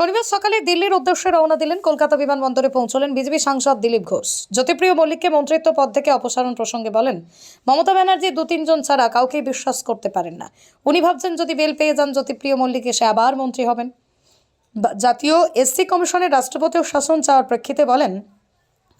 শনিবার সকালে দিল্লির উদ্দেশ্যে রওনা দিলেন কলকাতা বিমানবন্দরে পৌঁছলেন বিজেপি সাংসদ দিলীপ ঘোষ। জ্যোতিপ্রিয় মল্লিককে মন্ত্রিত্ব পদ থেকে অপসারণ প্রসঙ্গে বলেন, মমতা ব্যানার্জি দু তিনজন ছাড়া কাউকেই বিশ্বাস করতে পারেন না। উনি ভাবছেন যদি বেল পেয়ে যান জ্যোতিপ্রিয় মল্লিক এসে আবার মন্ত্রী হবেন। জাতীয় এসসি কমিশনের রাষ্ট্রপতিও শাসন চাওয়ার প্রেক্ষিতে বলেন,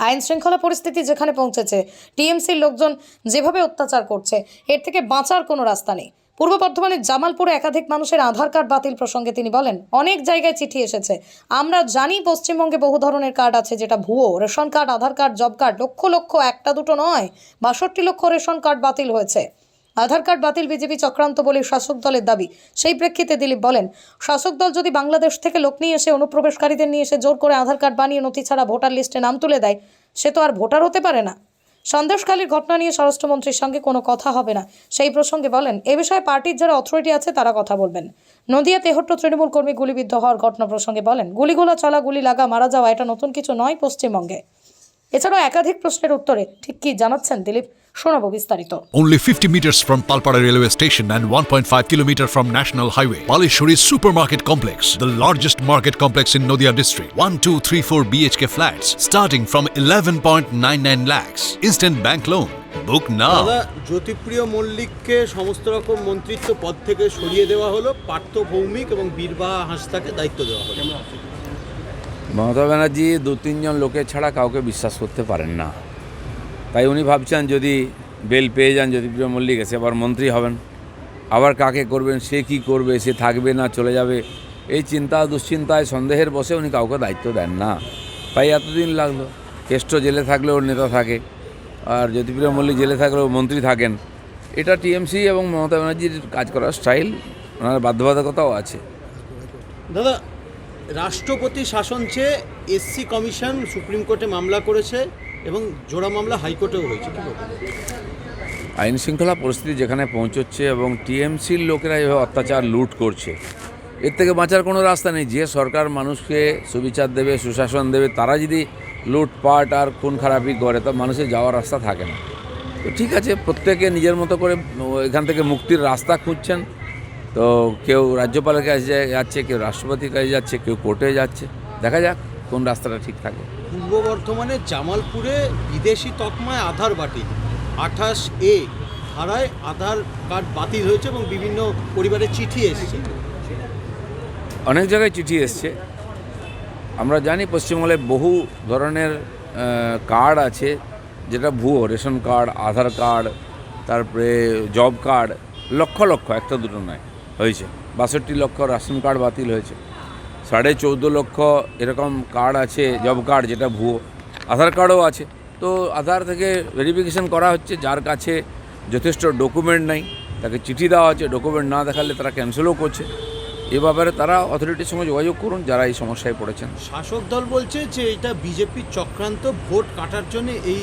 আইন শৃঙ্খলা পরিস্থিতি যেখানে পৌঁছেছে, টিএমসির লোকজন যেভাবে অত্যাচার করছে, এর থেকে বাঁচার কোনো রাস্তা নেই। পূর্ব বর্ধমানের জামালপুরে একাধিক মানুষের আধার কার্ড বাতিল প্রসঙ্গে তিনি বলেন, অনেক জায়গায় চিঠি এসেছে। আমরা জানি পশ্চিমবঙ্গে বহু ধরনের কার্ড আছে, যেটা ভুয়ো, ration card, Aadhaar card, job card, lakh lakh একটা দুটো নয়, বাষট্টি লক্ষ রেশন কার্ড বাতিল হয়েছে। আধার কার্ড বাতিল বিজেপি চক্রান্ত বলে শাসক দলের দাবি। সেই প্রেক্ষিতে দিলীপ বলেন, শাসক দল যদি বাংলাদেশ থেকে লোক নিয়ে এসে অনুপ্রবেশকারীদের নিয়ে এসে জোর করে আধার কার্ড বানিয়ে নথি ছাড়া ভোটার লিস্টে নাম তুলে দেয়, সে তো আর ভোটার হতে পারে না। সন্দেশখালীর ঘটনা নিয়ে স্বরাষ্ট্রমন্ত্রীর সঙ্গে কোনো কথা হবে না। সেই প্রসঙ্গে বলেন, এ বিষয়ে পার্টির যারা অথরিটি আছে, তারা কথা বলবেন। নদিয়া তেহট্ট তৃণমূল কর্মী গুলিবিদ্ধ হওয়ার ঘটনা প্রসঙ্গে বলেন, গুলিগুলা চলা গুলি লাগা, মারা যাওয়া, এটা নতুন কিছু নয়, পশ্চিমবঙ্গে। এছাড়াও একাধিক প্রশ্নের উত্তরে ঠিক কি জানাচ্ছেন দিলীপ শোনাবো বিস্তারিত Only 50 meters from Palpara railway station and 1.5 kilometer from National Highway. Palishuri Supermarket Complex, the largest market complex in Noida district. 1, 2, 3, 4 BHK flats starting from 11.99 lakhs. Instant bank loan. Book now. দাদা জ্যোতিপ্রিয় মল্লিককে সমস্ত রকম মন্ত্রিত্ব পদ থেকে সরিয়ে দেওয়া হলো পার্থ ভৌমিক এবং বীরবাহা হাঁসদাকে দায়িত্ব দেওয়া হলো মমতা ব্যানার্জি দু তিনজন লোকের ছাড়া কাউকে বিশ্বাস করতে পারেন না তাই উনি ভাবছেন যদি বেল পেয়ে যান জ্যোতিপ্রিয় মল্লিক, এসে আবার মন্ত্রী হবেন। আবার কাকে করবেন, সে কি করবে, সে থাকবে না, চলে যাবে, এই চিন্তা, দুশ্চিন্তায়, সন্দেহের বসে উনি কাউকে দায়িত্ব দেন না। তাই এতদিন লাগল, কেষ্ট জেলে থাকলে ওর নেতা থাকে, আর জ্যোতিপ্রিয় মল্লিক জেলে থাকলেও মন্ত্রী থাকেন। এটা টিএমসি এবং মমতা ব্যানার্জির কাজ করার স্টাইল, ওনার বাধ্যবাধকতাও আছে। দাদা, রাষ্ট্রপতি শাসন চেয়ে এসসি কমিশন সুপ্রিম কোর্টে মামলা করেছে। এবং জোড়া মামলা হাইকোর্টেও হয়েছে, কি? আইন শৃঙ্খলা পরিস্থিতি যেখানে পৌঁছচ্ছে এবং টিএমসির লোকেরা এভাবে অত্যাচার লুট করছে, এর থেকে বাঁচার কোনো রাস্তা নেই। যে সরকার মানুষকে সুবিচার দেবে, সুশাসন দেবে, তারা যদি লুটপাট আর খুন খারাপি করে, তা মানুষের যাওয়ার রাস্তা থাকে না। তো ঠিক আছে, প্রত্যেকে নিজের মতো করে এখান থেকে মুক্তির রাস্তা খুঁজছেন। তো কেউ রাজ্যপালের কাছে যাচ্ছে, কেউ রাষ্ট্রপতির কাছে যাচ্ছে, কেউ কোর্টে যাচ্ছে। দেখা যাক কোন রাস্তাটা ঠিক থাকে। পূর্ব বর্ধমানে জামালপুরে বিদেশি তকমায় আধার বাতিল। আঠাশ এ ধারায় আধার কার্ড বাতিল হয়েছে এবং বিভিন্ন পরিবারে চিঠি এসেছে। অনেক জায়গায় চিঠি এসছে। আমরা জানি পশ্চিমবঙ্গে বহু ধরনের কার্ড আছে, যেটা ভুয়ো, রেশন কার্ড, আধার কার্ড, তারপরে জব কার্ড, লক্ষ লক্ষ, একটা দুটো নয়, হয়েছে। বাষট্টি লক্ষ রেশন কার্ড বাতিল হয়েছে। সাড়ে চৌদ্দ লক্ষ এরকম কার্ড আছে জব কার্ড যেটা ভুয়ো আধার কার্ডও আছে। তো আধার থেকে ভেরিফিকেশন করা হচ্ছে যার কাছে যথেষ্ট ডকুমেন্ট নাই তাকে চিঠি দেওয়া হচ্ছে ডকুমেন্ট না দেখালে তারা ক্যান্সেলও করছে। এ ব্যাপারে তারা অথরিটির সঙ্গে যোগাযোগ করুন যারা এই সমস্যায় পড়েছেন। শাসক দল বলছে যে এটা বিজেপির চক্রান্ত ভোট কাটার জন্য এই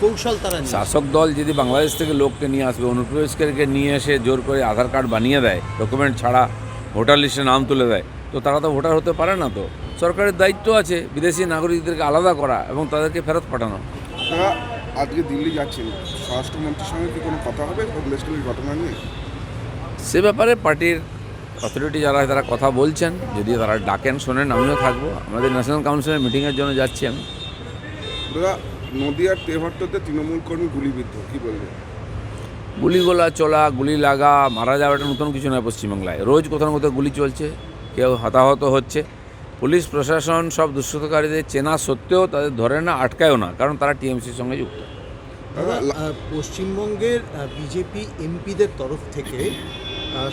কৌশল তারা শাসক দল যদি বাংলাদেশ থেকে লোককে নিয়ে আসবে অনুপ্রবেশকারীকে নিয়ে এসে জোর করে আধার কার্ড বানিয়ে দেয় ডকুমেন্ট ছাড়া ভোটার লিস্টে নাম তুলে দেয় তো তারা তো ভোটার হতে পারে না তো। সরকারের দায়িত্ব আছে বিদেশি নাগরিকদেরকে আলাদা করা এবং তাদেরকে ফেরত পাঠানো। আজকে দিল্লি যাচ্ছেন। স্বরাষ্ট্রমন্ত্রীর সঙ্গে কি কোনো কথা হবে? ঘটনা নিয়ে? সে ব্যাপারে পার্টির অথরিটি যারা তারা কথা বলছেন। যদি তারা ডাকেন শোনেন আমিও থাকব। আমাদের ন্যাশনাল কাউন্সিলের মিটিংয়ের জন্য যাচ্ছি আমি। দাদা নদিয়ার তেহট্টতে তৃণমূল কর্মী গুলিবিদ্ধ কি বলবেন? গুলিগোলা চলা গুলি লাগা মারা যাওয়া এটা নতুন কিছু নয় পশ্চিমবাংলায়। রোজ কোথাও না কোথাও গুলি চলছে। কেউ হতাহত হচ্ছে। পুলিশ প্রশাসন সব দুষ্কৃতকারীদের চেনা সত্ত্বেও তাদের ধরে না আটকায়ও না কারণ তারা টিএমসির সঙ্গে যুক্ত। পশ্চিমবঙ্গের বিজেপি এমপিদের তরফ থেকে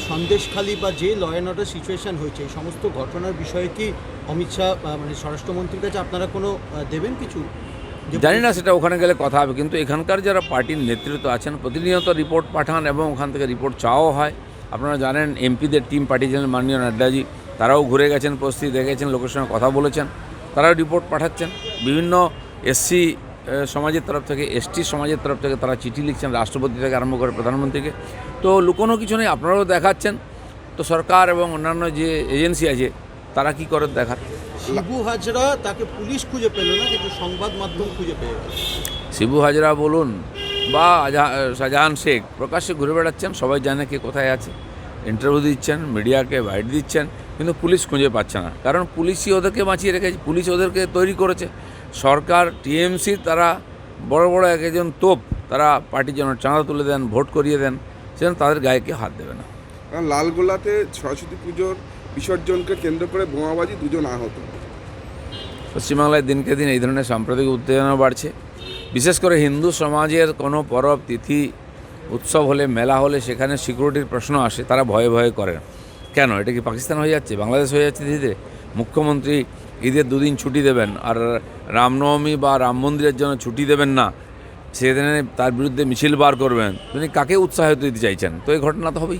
সন্দেশখালী বা যে ল অ্যান্ড অর্ডার সিচুয়েশন হয়েছে এই সমস্ত ঘটনার বিষয়ে কি অমিত শাহ মানে স্বরাষ্ট্রমন্ত্রীর কাছে আপনারা কোনো দেবেন কিছু? জানি না সেটা ওখানে গেলে কথা হবে কিন্তু এখানকার যারা পার্টির নেতৃত্ব আছেন প্রতিনিয়ত রিপোর্ট পাঠান এবং ওখান থেকে রিপোর্ট চাওয়াও হয়। আপনারা জানেন এমপিদের টিম পাঠিয়েছেন মাননীয় নাড্ডাজি তারাও ঘুরে গেছেন পরিস্থিতি দেখেছেন লোকের সঙ্গে কথা বলেছেন তারাও রিপোর্ট পাঠাচ্ছেন। বিভিন্ন এসসি সমাজের তরফ থেকে এসটি সমাজের তরফ থেকে তারা চিঠি লিখছেন রাষ্ট্রপতি থেকে আরম্ভ করে প্রধানমন্ত্রীকে। তো লুকোনো কিছু নেই আপনারাও দেখাচ্ছেন। তো সরকার এবং অন্যান্য যে এজেন্সি আছে তারা কি করে দেখার? শিবু হাজরা তাকে পুলিশ খুঁজে পেল না কিন্তু সংবাদ মাধ্যম খুঁজে পেয়ে শিবু হাজরা বলুন বা শাহজাহান শেখ প্রকাশ্যে ঘুরে বেড়াচ্ছেন সবাই জানে কে কোথায় আছে। ইন্টারভিউ দিচ্ছেন মিডিয়াকে বাইট দিচ্ছেন। কিন্তু পুলিশ খুঁজে পাচ্ছে না। কারণ পুলিশই ওদেরকে বাঁচিয়ে রেখেছে পুলিশ ওদেরকে তৈরি করেছে। সরকার টিএমসি তারা বড় বড় এক একজন তোপ তারা পার্টির জন্য চাঁদা তুলে দেন ভোট করিয়ে দেন সেজন্য তাদের গায়ে কেউ হাত দেবে না। কারণ লালগোলাতে সরস্বতী পুজোর বিসর্জনকে কেন্দ্র করে বোমাবাজি দুজন আহত। পশ্চিমবাংলায় দিনকে দিন এই ধরনের সাম্প্রদায়িক উত্তেজনা বাড়ছে। বিশেষ করে হিন্দু সমাজের কোনো পরব তিথি উৎসব হলে মেলা হলে সেখানে সিকিউরিটির প্রশ্ন আসে তারা ভয়ে ভয়ে করে। না। কেন? এটা কি পাকিস্তান হয়ে যাচ্ছে? বাংলাদেশ হয়ে যাচ্ছে ধীরে ধীরে? মুখ্যমন্ত্রী ঈদের দুদিন ছুটি দেবেন আর রামনবমী বা রাম মন্দিরের জন্য ছুটি দেবেন না। সেদিনে তার বিরুদ্ধে মিছিল বার করবেন। তিনি কাকে উৎসাহিত দিতে চাইছেন? তো এই ঘটনা তো হবেই।